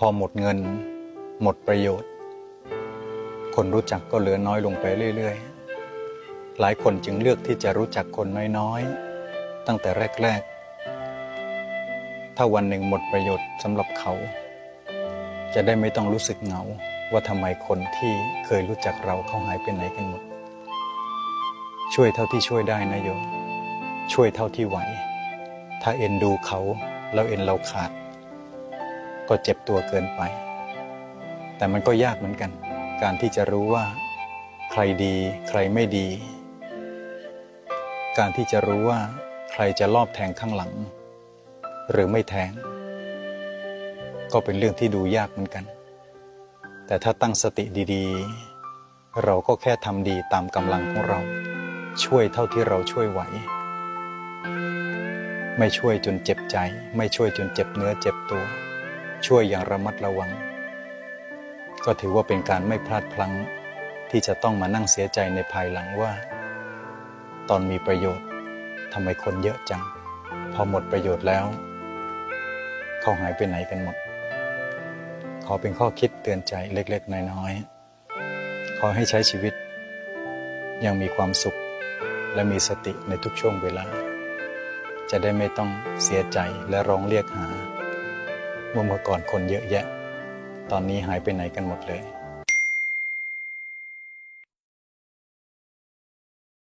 พอหมดเงิน หมดประโยชน์ คนรู้จักก็เหลือน้อยลงไปเรื่อย ๆ หลายคนจึงเลือกที่จะรู้จักคนน้อยๆ ตั้งแต่แรก ๆ ถ้าวันหนึ่งหมดประโยชน์สำหรับเขา จะได้ไม่ต้องรู้สึกเหงาว่าทำไมคนที่เคยรู้จักเราเขาหายไปไหนกันหมด ช่วยเท่าที่ช่วยได้นะโยมช่วยเท่าที่ไหว ถ้าเอ็นดูเขาแล้วเอ็นเราขาด ก็เจ็บตัวเกินไป แต่มันก็ยากเหมือนกัน การที่จะรู้ว่า ใครดี ใครไม่ดี การที่จะรู้ว่า ใครจะลอบแทงข้างหลัง หรือไม่แทง ก็เป็นเรื่องที่ดูยากเหมือนกัน แต่ถ้าตั้งสติดีๆ เราก็แค่ทำดีตามกำลังของเรา ช่วยเท่าที่เราช่วยไหวไม่ช่วยจนเจ็บใจ ไม่ช่วยจนเจ็บเนื้อเจ็บตัว ช่วยอย่างระมัดระวัง ก็ถือว่าเป็นการไม่พลาดพลั้งที่จะต้องมานั่งเสียใจในภายหลังว่า ตอนมีประโยชน์ทำไมคนเยอะจัง พอหมดประโยชน์แล้ว เขาหายไปไหนกันหมด ขอเป็นข้อคิดเตือนใจเล็กๆ น้อยๆ ขอให้ใช้ชีวิต ยังมีความสุขและมีสติในทุกช่วงเวลา จะได้ไม่ต้องเสียใจและร้องเรียกหา ว่าเมื่อก่อนคนเยอะแยะ ตอนนี้หายไปไหนกันหมดเลย